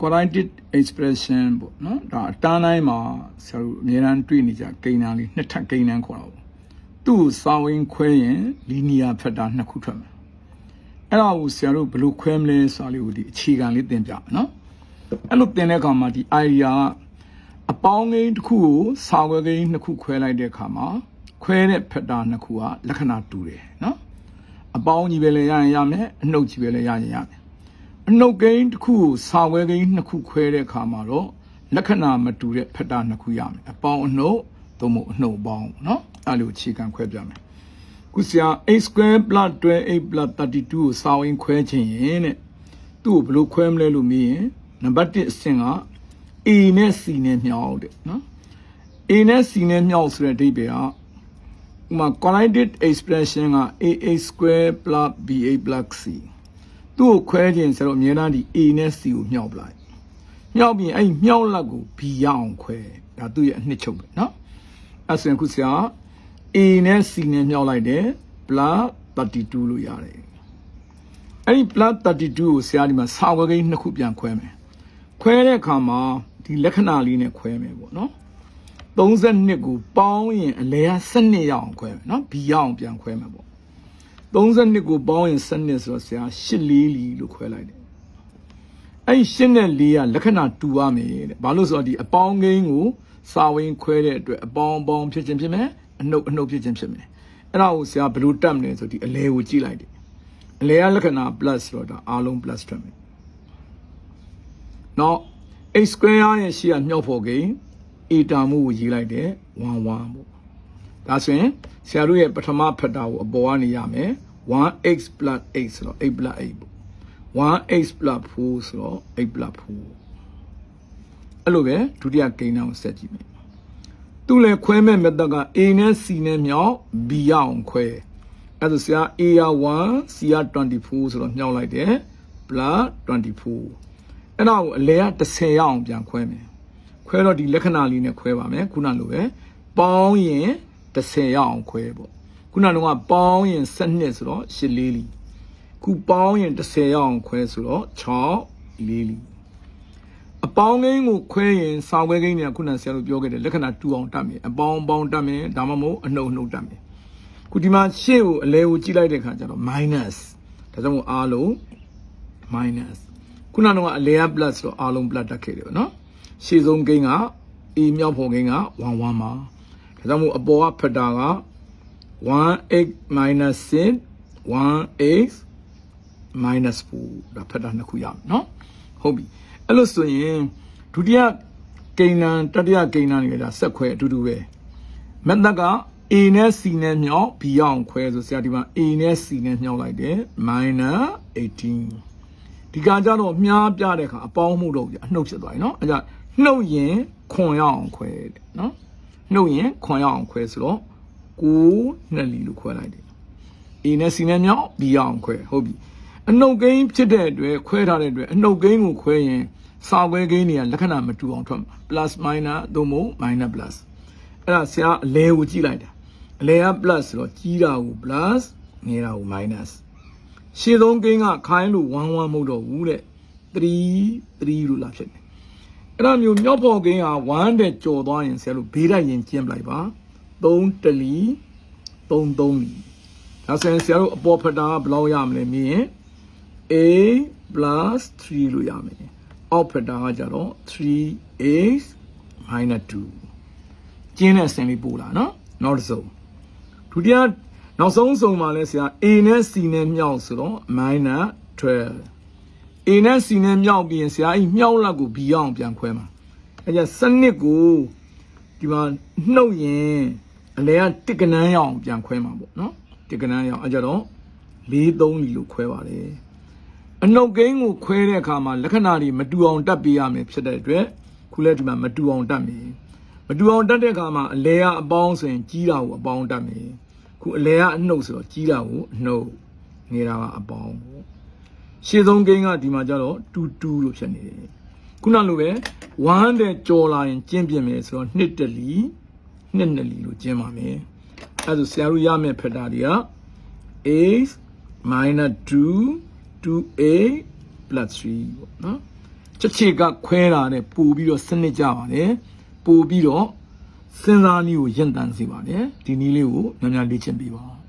quadratic expression ပေါ့နော်ဒါအတန်းတိုင်းမှာဆရာတို့အများအားတွေ့နေကြကိန်းတန်းလေးနှစ်ထပ်ကိန်းတန်းခေါ်တာပေါ့သူ့စာဝင်ခွဲရင် linear factor နှစ်ခုထွက်မယ်အဲ့ဒါကိုဆရာတို့ဘယ်လိုခွဲမလဲဆိုတာလေးကိုဒီအခြေခံလေးသင်ပြမယ်နော်အဲ့လိုသင်တဲ့အခါမှာဒီ idea ကအပေါင်းကိန်းတစ်ခုကိုစာဝဲကိန်းနှစ်ခုခွဲလိုက်တဲ့အခါမှာခွဲတဲ့ factor နှစ်ခုကလက္ခဏာတူတယ်နော်အပေါင်းကြီးပဲလည်းရရင်ရမယ်အနှုတ်ကြီးပဲလည်းရရင်ရမယ် အနှုတ်ကိန်းတစ်ခုကိုစာဝဲကိန်းနှစ်ခုခွဲတဲ့အခါမှာတော့လက္ခဏာမတူတဲ့ဖက်တာနှစ်ခုရမယ်အပေါင်းအနှုတ်သို့မဟုတ်အနှုတ်အပေါင်းပေါ့နော်အဲ့လိုအခြေခံခွဲပြမယ်ခုစရာ a square plus 12 plus 32ကိုစာဝင်ခွဲခြင်းရင်တဲ့သူ့ကိုဘယ်လိုခွဲမလဲလို့မေးရင်နံပါတ်1အဆင့်က a နဲ့ c နဲ့မြောက်တဲ့နော် a နဲ့ c နဲ့မြောက်ဆိုတဲ့အဓိပ္ပာယ်ကဥပမာ quadratic expression က a square plus b plus c သူ့ကိုခွဲခြင်းဆိုတော့အများအားဒီ A နဲ့ C ကိုမြှောက်ပလိုက်မြှောက်ပြီးအဲ့ဒီမြှောက်လက်ကို B ရအောင်ခွဲဒါသူ့ရဲ့အနှစ်ချုပ်ပဲเนาะအဲ့ဆိုရင်ခုဆရာ A နဲ့ C နဲ့မြှောက်လိုက်တယ် plus 32လို့ရတယ်အဲ့ဒီ plus 32ကိုဆရာဒီမှာစာဝဲကိန်းနှစ်ခုပြန်ခွဲမယ်ခွဲတဲ့အခါမှာဒီလက္ခဏာလေးနဲ့ခွဲမယ်ပေါ့เนาะ32ကိုပေါင်းရင်အလဲက12ရအောင်ခွဲမယ်เนาะ B ရအောင်ပြန်ခွဲမယ်ပေါ့ 32ကိုပေါင်းရင်7ဆိုတော့ဆရာ8လေးလီလို့ခွဲလိုက်တယ်အဲ့ဒီ8နဲ့4ကလက္ခဏာတူရမယ်တဲ့ဘာလို့ဆိုတော့ဒီအပေါင်းကိန်းကိုစာဝင်ခွဲတဲ့အတွက်အပေါင်းအပေါင်းဖြစ်ခြင်းဖြစ်မယ်အနှုတ်အနှုတ်ဖြစ်ခြင်းဖြစ်မယ်အဲ့ဒါကိုဆရာဘယ်လိုတတ်မလဲဆိုဒီအလဲကိုကြည့်လိုက်တယ်အလဲကလက္ခဏာ plus ဆိုတော့ဒါအားလုံး plus ထွက်မယ်နောက် x square ရဲ့ရှေ့ကမြောက်ဖို့ကိန်း a တာမှုကိုရေးလိုက်တယ်1 1ပေါ့ဒါဆိုရင် ဆရာတို့ရဲ့ပထမဖက်တာကိုအပေါ်ကနေရမယ် 1x 8ဆိုတော့8 8ပေါ့ 1x 4ဆိုတော့8 4အဲ့လိုပဲဒုတိယကိန်းအောင်ဆက်ကြည့်မယ်သူ့လည်းခွဲမဲ့ method က a နဲ့ c နဲ့မြောက် b ရအောင်ခွဲအဲ့ဒါဆရာ a ရ1 c ရ24ဆိုတော့မြောက်လိုက်တယ် plus 24အဲ့ဒါကိုအလဲက30ရအောင်ပြန်ခွဲမယ်ခွဲတော့ဒီလက္ခဏာလေးနဲ့ခွဲပါမယ်ခုနလိုပဲပေါင်းရင် 30ရအောင်ခွဲပေါ့ခုနကတော့ပေါင်းရင်7ဆိုတော့8လေးလီခုပေါင်းရင်30ရအောင်ခွဲဆိုတော့6လေးလီအပေါင်းကိန်းကိုခွဲရင်စာဝဲကိန်းတွေကခုနဆရာတို့ပြောခဲ့တဲ့လက္ခဏာတူအောင်တတ်မယ်အပေါင်းပေါင်းတတ်မယ်ဒါမှမဟုတ်အနှုတ်နှုတ်တတ်မယ်ခုဒီမှာရှေ့ကိုအလဲကိုကြည့်လိုက်တဲ့အခါကျတော့ minus ဒါကြောင့်မို့အားလုံး minus ခုနကအလဲက plus ဆိုတော့အားလုံး plus တက်ခဲ့တယ်ပေါ့နော်ရှေ့ဆုံးကိန်းက a မြောက်ဖို့ကိန်းက1 1ပါ ဒါကြောင့်မို့အပေါ်ကဖက်တာက 1x minus 6 1x minus 4ဒါဖက်တာနှစ်ခုရမယ်နော်ဟုတ်ပြီအဲ့လို့ဆိုရင်ဒုတိယကိန်းနံတတိယကိန်းနံတွေကဒါဆက်ခွဲအတူတူပဲမက်သက်က a နဲ့ c နဲ့မြောက် b ရအောင်ခွဲဆိုဆရာဒီမှာ a နဲ့ c နဲ့မြောက်လိုက်တယ် minus 18ဒီကကြတော့မြားပြတဲ့အခါအပေါင်းမှုတော့အနှုတ်ဖြစ်သွားပြီเนาะအဲကြနှုတ်ရင်ခွန်ရအောင်ခွဲတယ်เนาะ နှုတ်ရင်ခွန်ရအောင်ခွဲဆိုတော့9နှစ်လီလို့ခွဲလိုက်တယ် A နဲ့ C နဲ့မြောက် B ရအောင်ခွဲဟုတ်ပြီအနှုတ်ကိန်းဖြစ်တဲ့အတွက်ခွဲထားတဲ့အတွက်အနှုတ်ကိန်းကိုခွဲရင်စာခွဲကိန်းတွေကလက္ခဏာမတူအောင်ထွက်မှာ plus minus သို့မဟုတ် minus plus အဲ့ဒါဆရာအလဲကိုကြည့်လိုက်တာအလဲက plus ဆိုတော့ကြီးတာကို plus ငယ်တာကို minus ရှေ့ဆုံးကိန်းကခိုင်းလို့1 1မဟုတ်တော့ဘူးတဲ့3 3လို့လာဖြစ်တယ် အဲ့ဒါမျိုးမြောက်ဖို့ကိန်းက1တဲ့ကြော်သွားရင်ဆရာတို့ဘေးတိုက်ရင်ကျင်းပလိုက်ပါ3တလီ3 3လီဒါဆိုရင်ဆရာတို့အပေါ်ဖက်တာကဘယ်လောက်ရမလဲမြင်ရင် a 3လို့ရမယ်အောက်ဖက်တာကကြတော့ 3a 2ကျင်းတဲ့ဆင်လေးပို့လာနော်နောက်တစ်စုံဒုတိယနောက်ဆုံးစုံမှာလဲဆရာ a နဲ့ c နဲ့မြောက်ဆိုတော့ -12 a နဲ့ c နဲ့မြောက်ပြီးရင်ဆရာအဲ့မြောက်လက်ကို b ရအောင်ပြန်ခွဲမှာအဲ့ကျစနစ်ကိုဒီမှာနှုတ်ရင်အလဲကတစ်ကနန်းရအောင်ပြန်ခွဲမှာပေါ့နော်တစ်ကနန်းရအောင်အဲ့ကြတော့4 3လီလို့ခွဲပါတယ်အနှုတ်ကိန်းကိုခွဲတဲ့အခါမှာလက္ခဏာတွေမတူအောင်တက်ပေးရမယ်ဖြစ်တဲ့အတွက်ခုလဲဒီမှာမတူအောင်တက်မယ်မတူအောင်တက်တဲ့အခါမှာအလဲကအပေါင်းဆိုရင်ကြီးတာကိုအပေါင်းတက်မယ်ခုအလဲကအနှုတ်ဆိုတော့ကြီးတာကိုအနှုတ်နေတာကအပေါင်းပေါ့ ရှေ့ဆုံးကိန်းကဒီမှာကျတော့တူတူလို့ဖြစ်နေတယ်ခုနလိုပဲ1တဲ့ကြော်လာရင်ကျင်းပြမယ်ဆိုတော့2တလီ2နှစ်လီလို့ကျင်းပါမယ်အဲဒါဆိုဆရာတို့ရမယ့်ဖက်တာတွေက8 minus 2 2a plus 3ပေါ့နော်ချက်ချေကခွဲတာနဲ့ပို့ပြီးတော့စနစ်ကြပါတယ်ပို့ပြီးတော့စဉ်းစားနည်းကိုရင့်တန်စေပါတယ်ဒီနည်းလေးကိုများများလေ့ကျင့်ပေးပါနော်